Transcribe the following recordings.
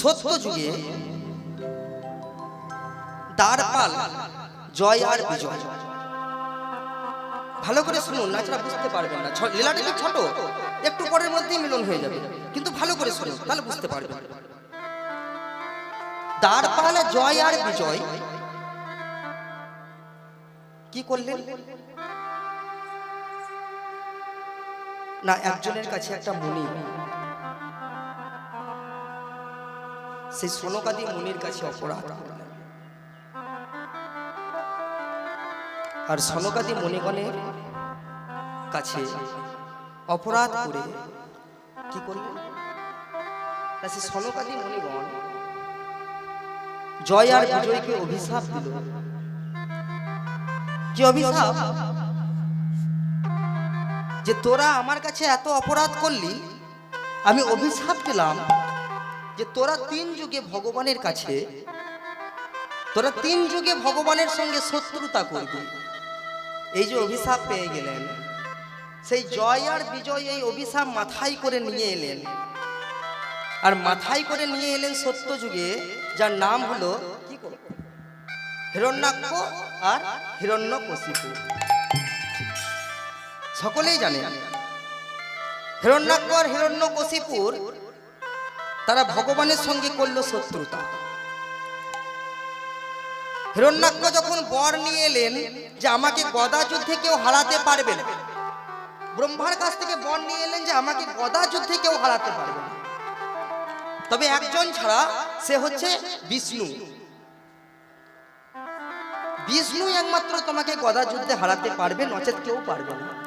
সত্য যুগে দ্বারপাল জয় আর বিজয়। ভালো করে শুনুন না ছাড়া বুঝতে পারবেন না। লীলাটা ছোট? একটু পরের মধ্যেই মিলন হয়ে যাবে। কিন্তু ভালো করে শুনুন, তাহলে বুঝতে পারবেন দ্বারপাল জয় আর বিজয়। কি করলেন? না, একজনের কাছে একটা মুনি। সেই সোনকাদি মুনির কাছে অপরাধ। আর সনকাদি মণিগণের কাছে অপরাধ করে কি করলেন না সে সনকাদি মণিগণ জয় আর বিজয়কে অভিশাপ দিল। কি অভিশাপ? যে তোরা আমার কাছে এত অপরাধ করলি, আমি অভিশাপ দিলাম যে তোরা তিন যুগে ভগবানের কাছে, তোরা তিন যুগে ভগবানের সঙ্গে শত্রুতা করবি। এই যে অভিশাপ পেয়ে গেলেন, সেই জয় আর বিজয় এই অভিশাপ মাথায় করে নিয়ে এলেন। আর মাথায় করে নিয়ে এলেন সত্য যুগে, যার নাম হলো হিরণ্যাক্ষ আর হিরণ্যকশিপু। সকলেই জানে, হিরণ্যাক্ষ আর হিরণ্যকশিপুর তারা ভগবানের সঙ্গে করল শত্রুতা। হিরণ্যাক্ষ যখন বর নিয়ে এলেন যে আমাকে গদা যুদ্ধে কেউ হারাতে পারবে না, ব্রহ্মার কাছ থেকে বর নিয়ে এলেন যে আমাকে গদা যুদ্ধে কেউ হারাতে পারবে না। তবে একজন ছাড়া সে হচ্ছে বিষ্ণু। বিষ্ণু একমাত্র তোমাকে গদা যুদ্ধে হারাতে পারবে, নচেত কেউ পারবে না।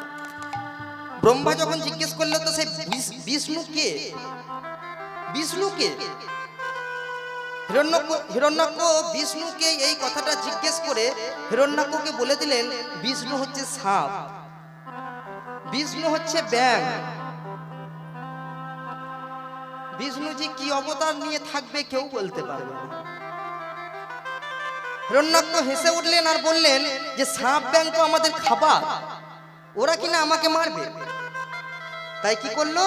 ব্রহ্মা যখন জিজ্ঞেস করল, তো সে বিষ- বিষ্ণু কে? বিষ্ণু কে হিরণ্যক হিরণ্যাক্ষ বিষ্ণুকে এই কথাটা জিজ্ঞেস করে হিরণ্যাক্ষকে বলে দিলেন, বিষ্ণু হচ্ছে সাপ। বিষ্ণু হচ্ছে ব্যাং বিষ্ণু যে কি অবতার নিয়ে থাকবে কেউ বলতে পারবে না। হেসে উঠলেন আর বললেন যে, সাপ ব্যাং তো আমাদের খাবার। ওরা কিনা আমাকে মারবে? তাই কি করল?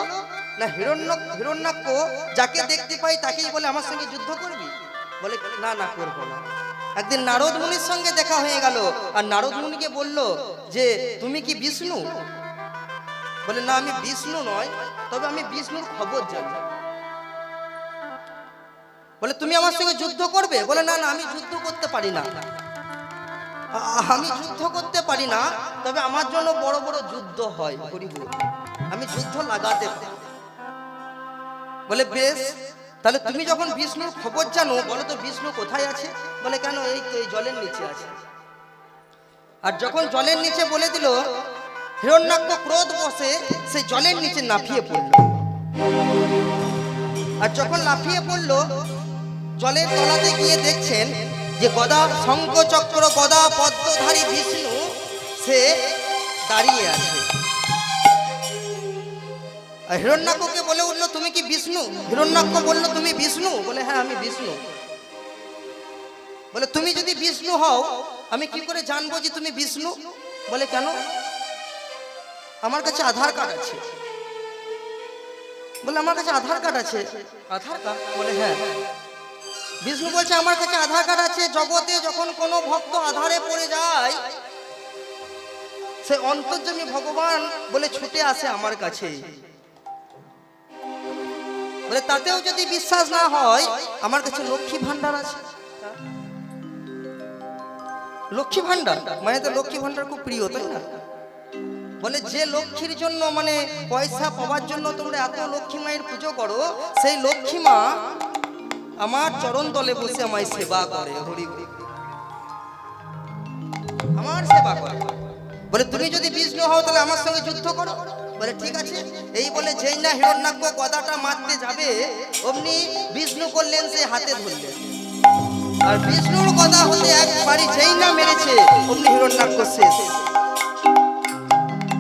না, হিরণ্য হিরণ্যাক্ষ যাকে দেখতে পাই তাকেই বলে, আমার সঙ্গে যুদ্ধ করবি? বলে, না না, করব না। একদিন নারদ মুনির সঙ্গে দেখা হয়ে গেল, আর নারদ মুনিকে বলল যে, তুমি কি বিষ্ণু? বলে, না, আমি বিষ্ণু নয়, তবে আমি বিষ্ণুর খবর জানি। বলে, তুমি আমার সঙ্গে যুদ্ধ করবে? বলে, না না, আমি যুদ্ধ করতে পারি না। আমি যুদ্ধ করতে পারি না, তবে আমার জন্য বড় বড় যুদ্ধ হয় আমি যুদ্ধ লাগাতে পারি। বলে, বেশ, তাহলে তুমি যখন বিষ্ণুর খবর জানো, বলো তো বিষ্ণু কোথায় আছে? বলে, কেন এই তো এই জলের নিচে আছে? আর যখন জলের নিচে বলে দিল, হিরণ্যাক্ষ ক্রোধ বসে সেই জলের নিচে নাফিয়ে পড়ল। আর যখন লাফিয়ে পড়ল, জলের তলাতে গিয়ে দেখছেন যে গদা শঙ্খ চক্র গদা পদ্মধারী বিষ্ণু সে দাঁড়িয়ে আছে। হিরণ্যাক্ষকে বলে উঠল, তুমি কি বিষ্ণু? হিরণ্যাক্ষ বলল, তুমি বিষ্ণু? বলে হ্যাঁ আমি বিষ্ণু। বলে, তুমি যদি বিষ্ণু হও, আমি কি করে জানব যে তুমি বিষ্ণু? বলে, কেন? আমার কাছে আধার কার্ড আছে। বলে, আমার কাছে আধার কার্ড আছে। আধার কার্ড? বলে হ্যাঁ। বিষ্ণু বলছে, আমার কাছে আধার কার্ড আছে। জগতে যখন কোনো ভক্ত আধারে পড়ে যায়, সে অন্তর্জনী ভগবান বলে, ছুটে আসে আমার কাছে। বলে, তাতেও যদি বিশ্বাস না হয়, আমার কাছে লক্ষ্মী ভান্ডার আছে। লক্ষ্মী ভান্ডার মানে তো লক্ষ্মী ভান্ডার খুব প্রিয়, তাই না? বলে, যে লক্ষ্মীর জন্য মানে পয়সা পাওয়ার জন্য তোমরা এত লক্ষ্মী মায়ের পুজো করো, সেই লক্ষ্মী মা আমার চরণ তলে বসে আমায় সেবা করে হরি। আমার সেবা করে। বলে, তুমি যদি বিষ্ণু হও, তাহলে আমার সঙ্গে যুদ্ধ করো। বলে, ঠিক আছে, এই বলে যেই না হিরণ্যাক্ষ গদাটা মারতে যাবে, অমনি বিষ্ণু করলেন সে হাতে ধরলেন। আর বিষ্ণুর গদা হতে একবারই যেই না মেরেছে, অমনি হিরণ্যাক্ষ শেষ।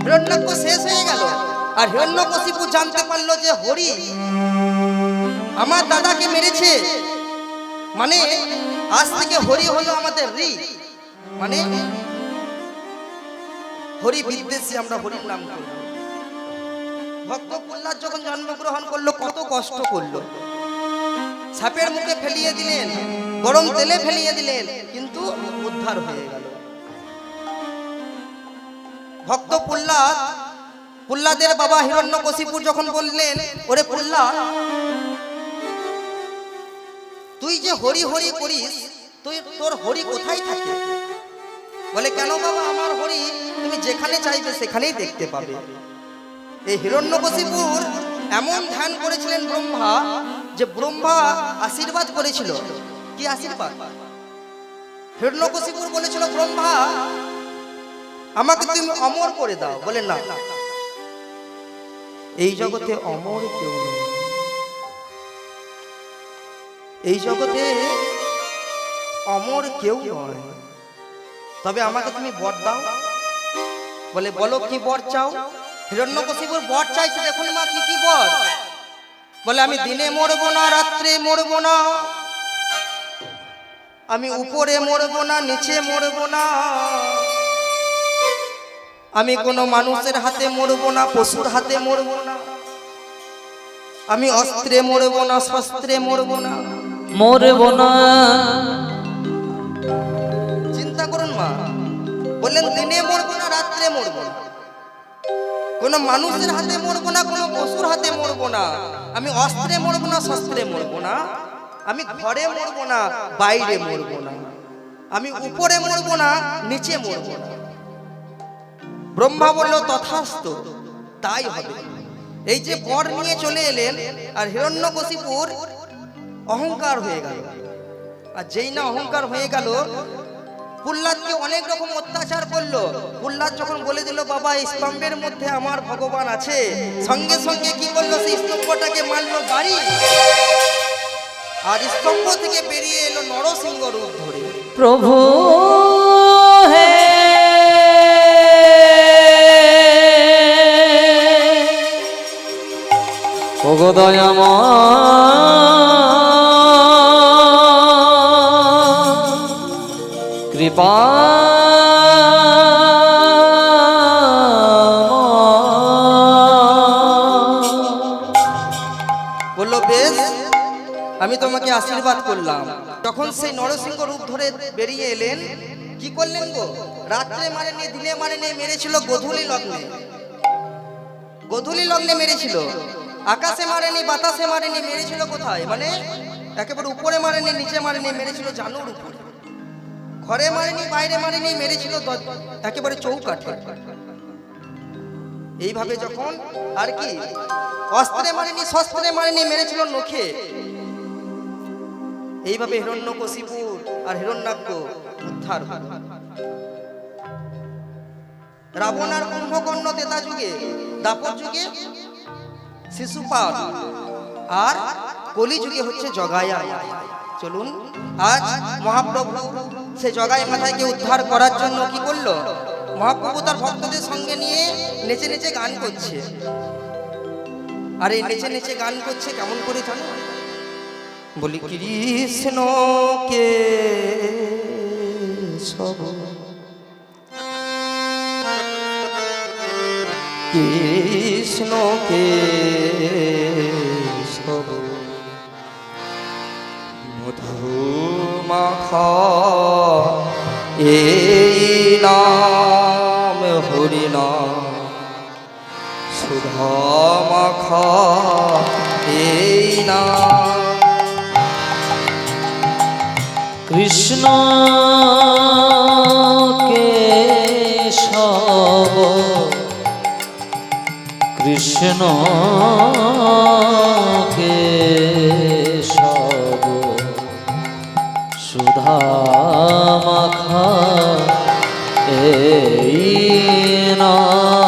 হিরণ্যাক্ষ শেষ হয়ে গেল। আর হিরণ্যকশিপু জানতে পারল যে, হরি, আমার দাদাকে মেরেছে। মানে আজ থেকে হরি হলো আমাদের রি। মানে হরি বিদ্বেষী আমরা হরির নাম করব। ভক্ত প্রহ্লাদ যখন জন্মগ্রহণ করল, কত কষ্ট করল। সাপের মুখে ফেলিয়ে দিলেন, গরম তেলে ফেলিয়ে দিলেন, কিন্তু উদ্ধার হয়ে গেল। ভক্ত প্রহ্লাদ প্রহ্লাদের বাবা হিরণ্যকশিপুর যখন বললেন, ওরে প্রহ্লাদ তুই যে হরি হরি করিস, তুই, তোর হরি কোথায় থাকে? বলে, কেন বাবা, আমার হরি তুমি যেখানে চাইবে, সেখানেই দেখতে পাবে। এই হিরণ্যকশিপুর এমন ধ্যান করেছিলেন ব্রহ্মা যে ব্রহ্মা আশীর্বাদ করেছিল। কি আশীর্বাদ? হিরণ্যকশিপুর বলেছিল, ব্রহ্মা, আমাকে তুমি অমর করে দাও। বলে, না এই জগতে অমর কেউ এই জগতে অমর কেউ নয়। তবে আমাকে তুমি বর দাও। বলে, বলো কি বর চাও? হিরণ্যকশিপুর বর চাইছে দেখুন মা কি কি বর বলে আমি দিনে মরবো না রাত্রে মরবো না। আমি উপরে মরবো না নিচে মরবো না। আমি কোনো মানুষের হাতে মরবো না পশুর হাতে মরবো না। আমি অস্ত্রে মরবো না শস্ত্রে মরবো না। মরব না। চিন্তা করুন মা। বললেন দিনে মরবো না রাত্রে মরবো না। কোনো মানুষের হাতে মরবো না, কোনো পশুর হাতে মরবো না। আমি অস্ত্রে মরবো না, শস্ত্রে মরবো না। আমি ঘরে মরবো না, বাইরে মরবো না। আমি উপরে মরবো না, নিচে মরবো না। ব্রহ্মা বলল, তথাস্ত, তাই হবে। এই যে বর নিয়ে চলে এলেন, আর হিরণ্যকশিপুর অহংকার হয়ে গেল। আর যেই না অহংকার হয়ে গেল প্রহ্লাদকে অনেক রকম অত্যাচার করল। প্রহ্লাদ যখন বলে দিল, বাবা স্তম্ভের মধ্যে আমার ভগবান আছে। সঙ্গে সঙ্গে কি করল? সেই স্তম্ভটাকে মারলো বাড়ি। আর স্তম্ভ থেকে বেরিয়ে এলো নরসিংহ রূপ ধরে। প্রভু হে ওগো বলল, বেশ, আমি তোমাকে আশীর্বাদ করলাম। তখন সেই নরসিংহ রূপ ধরে বেরিয়ে এলেন। কি করলেন গো? রাত্রে মারেনি, দিনে মারেনি, মেরেছিল গধূলি লগ্নে। গধূলি লগ্নে মেরেছিল। আকাশে মারেনি, বাতাসে মারেনি, মেরেছিল কোথায়? মানে একেবারে উপরে মারেনি, নিচে মারেনি, মেরেছিল জানুর উপরে। ঘরে মারেনি, বাইরে মারেনি, মেরেছিল একেবারে চৌকাঠে। এইভাবে যখন আর কি, অস্ত্রে মারেনি, শস্ত্রে মারেনি, মেরেছিল নখে। এইভাবে হিরণ্যকশিপুর আর হিরণ্যাক্ষ উদ্ধার। রাবণ আর কুম্ভকর্ণ তেতা যুগে, দাপর যুগে শিশুপাল আর কলি যুগে হচ্ছে জগায়া। চলুন, আজ মহাপ্রভু সে জগাই মাথাকে উদ্ধার করার জন্য কি করল? মহাপ্রভু তার ভক্তদের সঙ্গে নিয়ে নেচে নেচে গান করছে। আর এই নেচে নেচে গান করছে কেমন করে জানো? বলি কৃষ্ণকে সব? কৃষ্ণকে সব? এই নাম কৃষ্ণ কেশব কৃষ্ণ কেশব সুধা মাখা এই নাম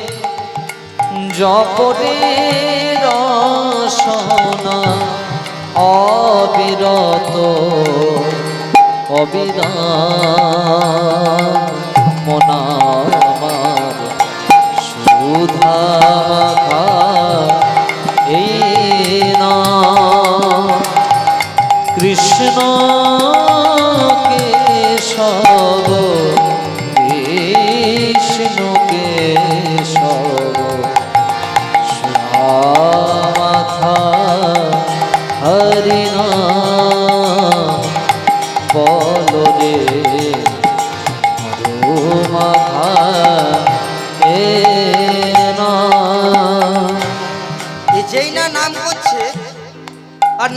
জপরে রসনা অবিরত অবিরাম মনামার সুধা এই না। কৃষ্ণ কেশব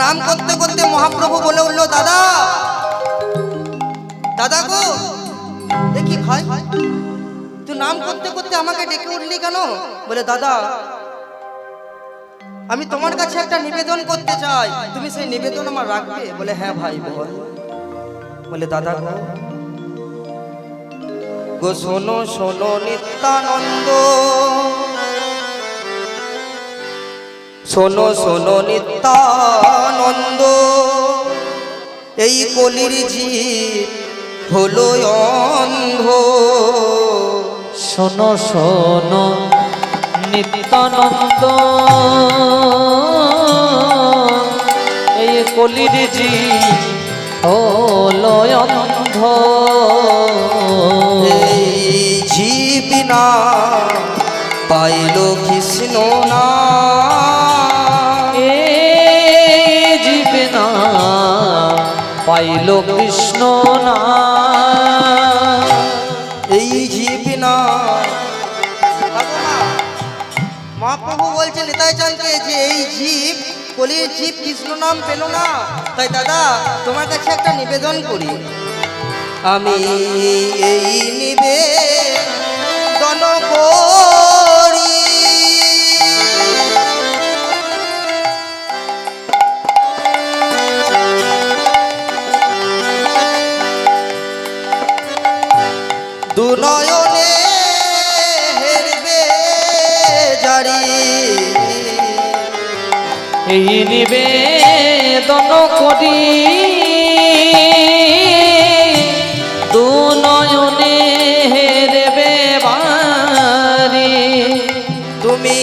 নাম করতে করতে মহাপ্রভু বলে উঠল, দাদা দাদা গো, দেখি ভাই, তুই নাম করতে করতে আমাকে ডেকে উঠলি কেন? বলে, দাদা, আমি তোমার কাছে একটা নিবেদন করতে চাই, তুমি সেই নিবেদন আমার রাখবে? বলে হ্যাঁ ভাই, বল। বলে, দাদা গো শোনো শোনো নিত্যানন্দ শোনো শোনো নিত্যানন্দ। এই কলির জীব হলো অন্ধ। শোনো শোনো নিত্যানন্দ। এই কলির জি হলো অন্ধ। এই জীব না পাইল কৃষ্ণ না পাইল কৃষ্ণ না। এই জীব না। মহাপ্রভু বলছে নেতাই চানকে যে এই জীব, কলির জীব কৃষ্ণ নাম পেল না, তাই দাদা, তোমার কাছে একটা নিবেদন করি। আমি এই নিবেদন করি এই নিবেদন করি। দু নয়নে হেরবে বারি তুমি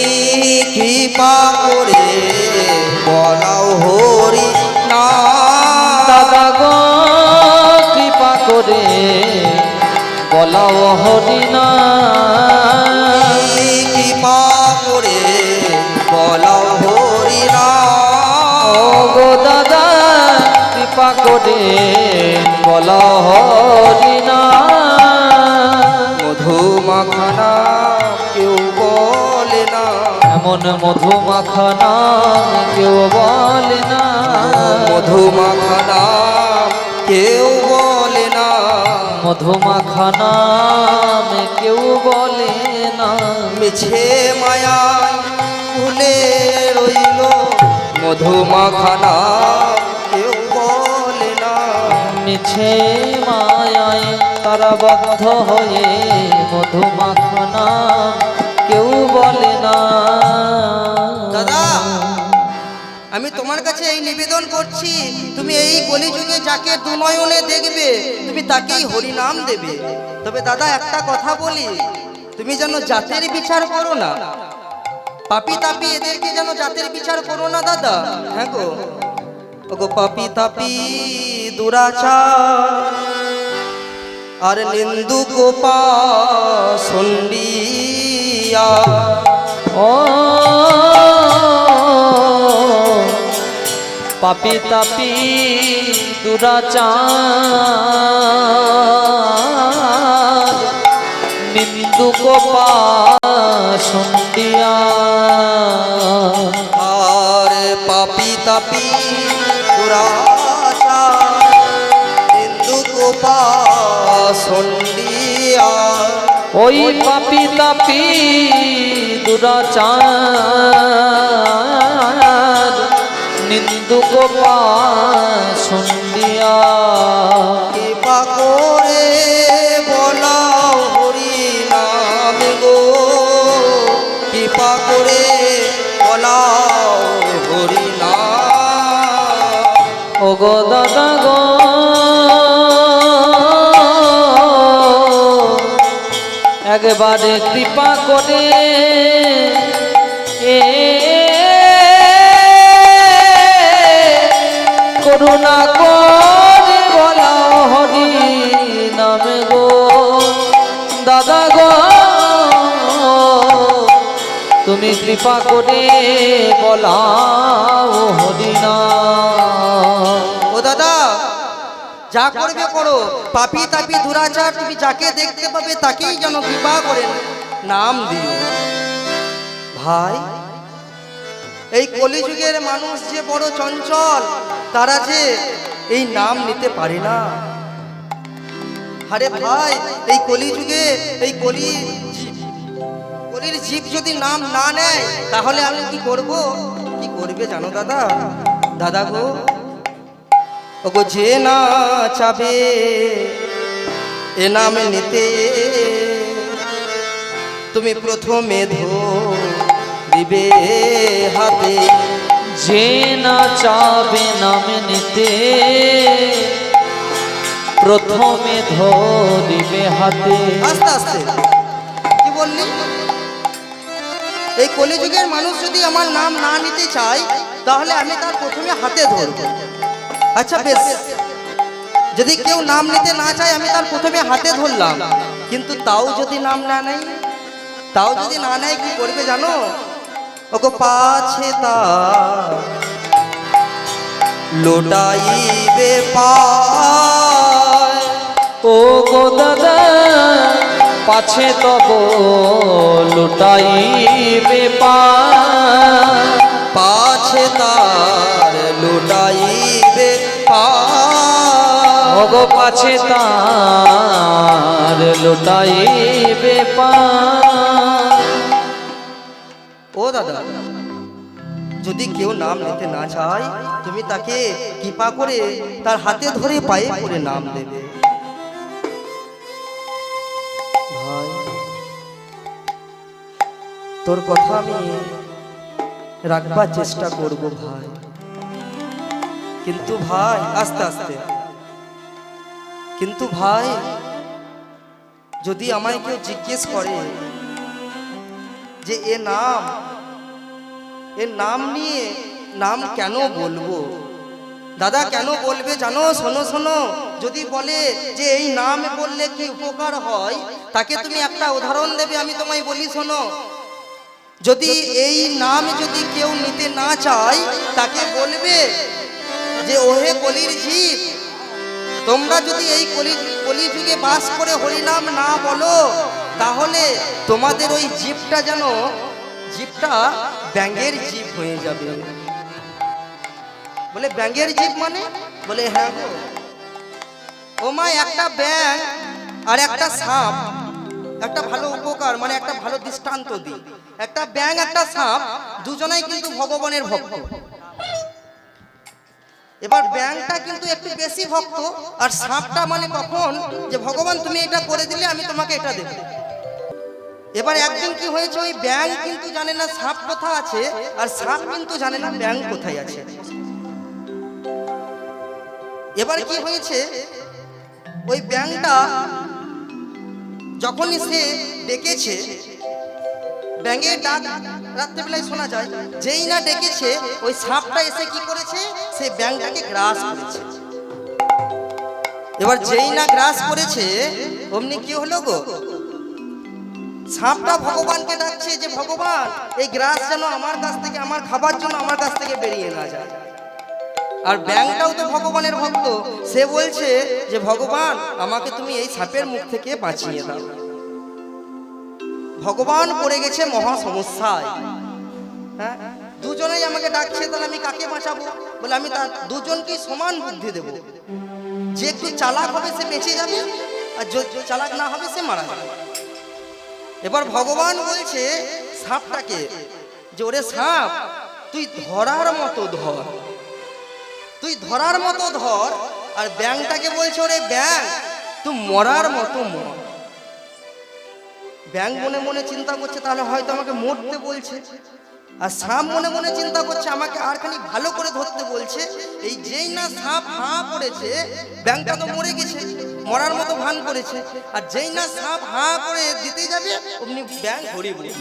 কৃপা করে বলাও হরি না। দাদা গো কৃপা করে বলাও হরিনা তুমি দাদা কৃপা করে বলাও হরিনা। মধু মাখানা কেউ বলে না। এমন মধু মাখানা কেউ বলে না। মধু মাখানা কেউ বলে না। মধু মাখানা কেউ বলে না। মিছে মায়ায় ভুলে রইল। মধু মাখানা কেউ বলে না। মিছে মায়ায় তারা বদ্ধ হয়ে মধু মাখানা কেউ বলে না। দাদা আমি তোমার কাছে এই নিবেদন করছি তুমি এই কলিযুগে যাকে দুনয়নে দেখবে তুমি তাকেই হরি নাম দেবে। তবে দাদা একটা কথা বলি তুমি যেন জাতের বিচার করো না। পাপি তাপি এদেরকে যেন জাতের বিচার করো না, দাদা। হ্যাঁ গো। ওগো পাপি তাপি, দুরাচার। আর নিন্দু গোপা সন্ডিয়া ও পাপি তাপি, দুরাচার। নিন্দু গোপা সন্ধিয়া আর পাপি তাপি দুরাচা হিন্দু সন্ডিয়া ওই পাপি তাপি দুরাচার নিন্দু গোপা গো দাদা গো। একবারে কৃপা করে এ করুণা করে বলা হরি নামে গো। দাদা গো, তুমি কৃপা করে বলা হরি না যা করবে করো। পাপি তাপি দুরাচার, তুমি যাকে দেখতে পাবে তাকেই যেন কৃপা করেন নাম দিও। ভাই, এই কলিযুগের মানুষ যে বড় চঞ্চল, তারা যে এই নাম নিতে পারে না। আরে ভাই, এই কলিযুগে, এই কলি কলির জীব যদি নাম না নেয়, তাহলে আমি কি করব? কি করবে জানো দাদা? দাদা গো ওগো যে না চাবে এ নাম নিতে। তুমি প্রথমে ধো দিবে হাতে। যে না চাবে নাম নিতে। প্রথমে ধরিবে হাতে। আস্তে আস্তে। কি বললি? এই কলিযুগের মানুষ যদি আমার নাম না নিতে চায় তাহলে আমি তার প্রথমে হাতে ধরব। আচ্ছা বেশ। যদি কেউ নাম নিতে না চায় আমি তার প্রথমে হাতে ধরলাম। কিন্তু তাও যদি নাম না নেয় তাও যদি না নেয় কি করবে জানো? ওগো পাছে তা লোটাইবে পায়। ও গো দাদা পাছে তব লুটাইবে পা পাছে তার লুটাইবে ওগো পাছে তার লুটাইবে ও দাদা, যদি কেউ নাম নিতে না চায়, তুমি তাকে কৃপা করে তার হাতে ধরে পায়ে করে নাম দেবে। ভাই, তোর কথা আমি রাখবার চেষ্টা করব ভাই। কিন্তু ভাই, আস্তে আস্তে। কিন্তু ভাই, যদি আমায় কেউ জিজ্ঞেস করে যে এ নাম এর নাম নিয়ে নাম কেন বলব? দাদা কেন বলবে জানো? শোনো শোনো, যদি বলে যে এই নাম বললে কি উপকার হয়? তাকে তুমি একটা উদাহরণ দেবে, আমি তোমায় বলি, শোনো। যদি এই নাম যদি কেউ নিতে না চায়, তাকে বলবে যে, ওহে কলির জীব তোমরা যদি এই কলি কলিযুগে বাস করে হরিনাম না বলো, তাহলে তোমাদের ওই জীবটা যেন, জীবটা ব্যাঙের জীব হয়ে যাবে। বলে ব্যাঙের জীব মানে? বলে হ্যাঁ ও একটা ব্যাঙ আর একটা সাপ, একটা ভালো উপকার মানে একটা ভালো দৃষ্টান্ত দিই। একটা ব্যাঙ, একটা সাপ, দুজনাই কিন্তু ভগবানের ভক্ত। এবার ব্যাংকটা কিন্তু একটু বেশি ভক্ত, আর সাপটা মানে কখন যে, ভগবান, তুমি এটা করে দিলে আমি তোমাকে এটা দেব। এবার একদিন কি হয়েছে, ওই ব্যাংক কিন্তু জানে না সাপ কোথায় আছে, আর সাপ কিন্তু জানে না ব্যাংক কোথায় আছে। এবার কি হয়েছে, ওই ব্যাংকটা যখনই সে ডেকেছে ব্যাঙের ডাক রাত্রেবেলায় শোনা যায়, যেই না ডেকেছে, ওই সাপটা এসে কি করেছে? সে ব্যাংটাকে গ্রাস করেছে। এবার যেই না গ্রাস করেছে, অমনি কি হলো গো? সাপটা ভগবানকে ডাকছে যে, ভগবান, এই গ্রাস যেন আমার কাছ থেকে, আমার খাবার জন্য আমার কাছ থেকে বেরিয়ে না যায়। আর ব্যাংটাও তো ভগবানের ভক্ত। সে বলছে যে, ভগবান, আমাকে তুমি এই সাপের মুখ থেকে বাঁচিয়ে দাও। ভগবান পড়ে গেছে মহা সমস্যায় হ্যাঁ? দুজনেই আমাকে ডাকছে, তাহলে আমি কাকে বাঁচাবো? বলে আমি তার দুজনকেই সমান বুদ্ধি দেব। যে একটু চালাক হবে সে বেঁচে যাবে, আর চালাক না হবে সে মারা যাবে। এবার ভগবান বলছে, সাপটাকে, যে ওরে সাপ, তুই ধরার মতো ধর। তুই ধরার মতো ধর, আর ব্যাংটাকে বলছে ওরে ব্যাং তুই মরার মতো মর। ব্যাং মনে মনে চিন্তা করছে, তাহলে হয়তো আমাকে মরতে বলছে। আর সাপ মনে মনে চিন্তা করছে, আমাকে আর খানি ভালো করে ধরতে বলছে। এই যেই না সাপ হাঁ পড়েছে ব্যাংকটা তো মরে গেছে, মরার মতো ভান করেছে। আর যেই না সাপ হাঁ করে দিতে যাবে, অমনি ব্যাংক ঘুরে ঘুরে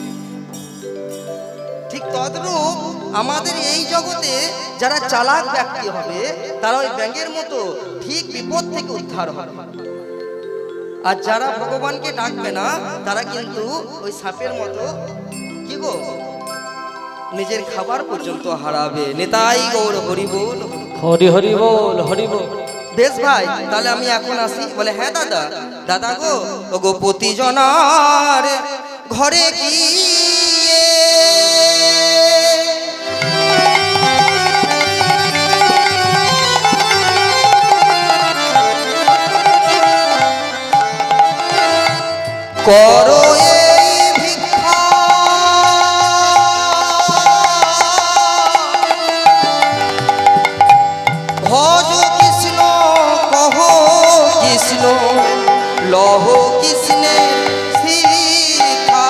ঠিক তদ্রূপ আমাদের এই জগতে যারা চালাক ব্যক্তি হবে, তারা ওই ব্যাঙের মতো ঠিক বিপদ থেকে উদ্ধার হবে। আর যারা ভগবানকে ডাকবে না তারা কিন্তু ওই সাপের মতো কি গো? নিজের খাবার পর্যন্ত হারাবে। নেতাই গৌর হরি বল। হরি হরি বল হরি বল। বেশ ভাই তাহলে আমি এখন আসি। বলে হ্যাঁ দাদা। দাদা গো ও গো পতিজনার ঘরে গিয়ে করো এই ভিক্ষা। ভজ কৃষ্ণ কহ কৃষ্ণ লহ কৃষ্ণের শিখা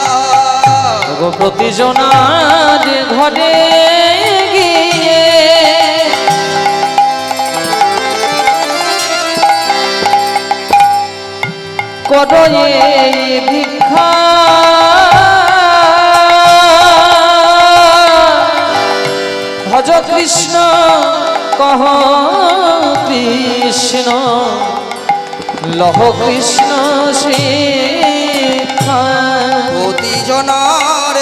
প্রতিজনার ঘরে করো ভিক্ষা? ভজ কৃষ্ণ কহ কৃষ্ণ লহ কৃষ্ণ শিক্ষা। প্রতিজনার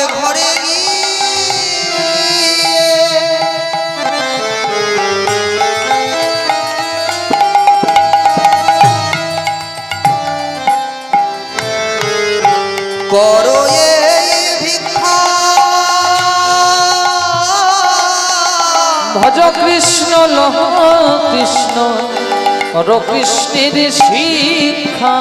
ভজ কৃষ্ণ লহ কৃষ্ণ কর কৃষ্ণের শিক্ষা।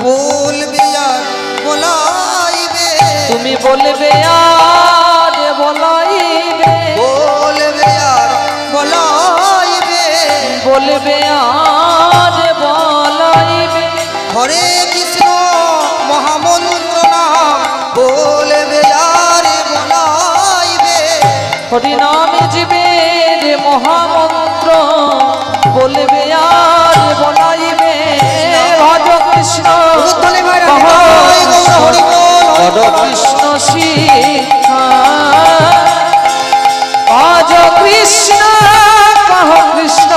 বলবে আর বলাইবে। তুমি বলবে আর বলাইবে। বলবে আর বলাইবে। বলবে আর বলাইবে। হরে কৃষ্ণ মহামন্ত্র নাম। বলবে আর বলাইবে। হরিনামে জীবের মহামন্ত্র বলবে আর বলাইবে। ভজ কৃষ্ণ কর কৃষ্ণ শিক্ষা আজ কৃষ্ণ কহ কৃষ্ণ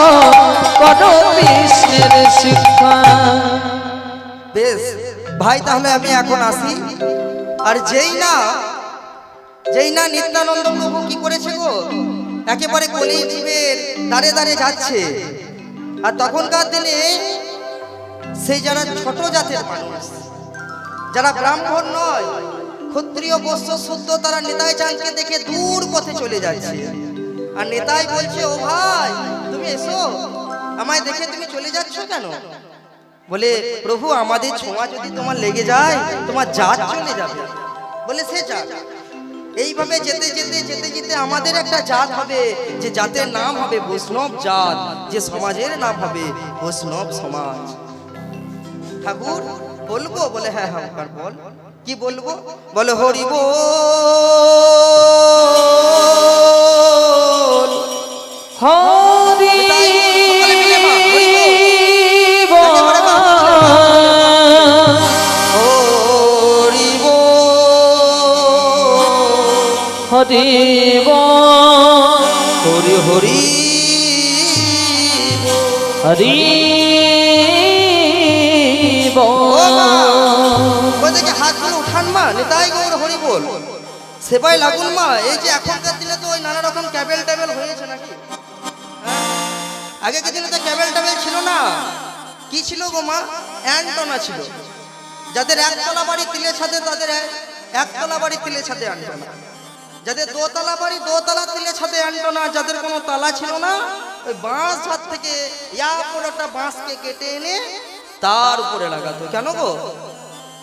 কর কৃষ্ণের শিক্ষা। বেশ ভাই তাহলে আমি এখন আসি। আর যেই না যেই না নিত্যানন্দ প্রভু কি করেছে গো? একেবারে কলি জীবের দাঁড়ে দাঁড়ে যাচ্ছে। আর তখনকার দিনে সেই যারা ছোট জাতের মানুষ, যারা ব্রাহ্মণ নয়, ক্ষত্রিয় বস্ত্র শুদ্ধ তারা নেতাই চাঁদকে দেখে দূর পথে চলে যাচ্ছে। আর নেতাই বলছে, ও ভাই, তুমি এসো, আমায় দেখে তুমি চলে যাচ্ছ কেন? বলে, প্রভু, আমাদের ছোঁয়া যদি তোমার লেগে যায়, তোমার জাত চলে যাবে। বলে, সে জাত এইভাবে যেতে যেতে যেতে যেতে আমাদের একটা জাত হবে, যে জাতের নাম হবে বৈষ্ণব জাত, যে সমাজের নাম হবে বৈষ্ণব সমাজ। ঠাকুর, বলব? বলে হ্যাঁ হ্যাঁ একবার বল। কি বলব? বলে হরি বল। বল। হরি হরি। হরি। হাতগুলো উঠান মা নেতাই গৌর হরি বল। সেবাই লাগুন মা এই যে এখনকার দিনে তো ওই নানা রকম ক্যাবেল ট্যাবেল হয়েছে নাকি? হ্যাঁ? আগেকার দিনে তো ক্যাবেল ট্যাবেল ছিল না। কি ছিল গো মা? অ্যান্টনা ছিল। যাদের একতলা বাড়ি তিলে ছাদে তাদের এক- একতলা বাড়ি তিলে ছাদে অ্যান্টনা। যাদের দোতলা বাড়ি, দোতলা তিলে ছাদে না যাদের কোনো তালা ছিল না, ওই বাঁশ হাত থেকে ইয়া পুরোটা বাঁশকে কেটে এনে তার উপরে লাগাতো। কেন গো?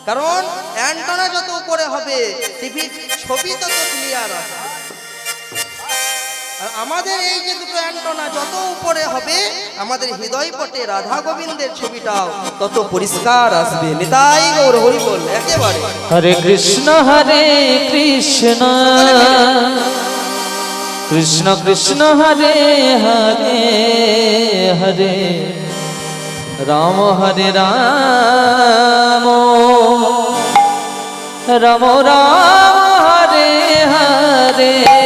কারণ অ্যান্টনা যত উপরে হবে, টিভির ছবি তত ক্লিয়ার আসবে আর আমাদের এই যে দুটো অ্যান্টনা, যত উপরে হবে, আমাদের হৃদয় পটে রাধা গোবিন্দের ছবিটাও তত পরিষ্কার আসবে। নিতাই গৌর হরি বল, একেবারে। হরে কৃষ্ণ হরে কৃষ্ণ। কৃষ্ণ কৃষ্ণ, হরে হরে হরে। রাম হরে রাম। রাম রাম, হরে হরে।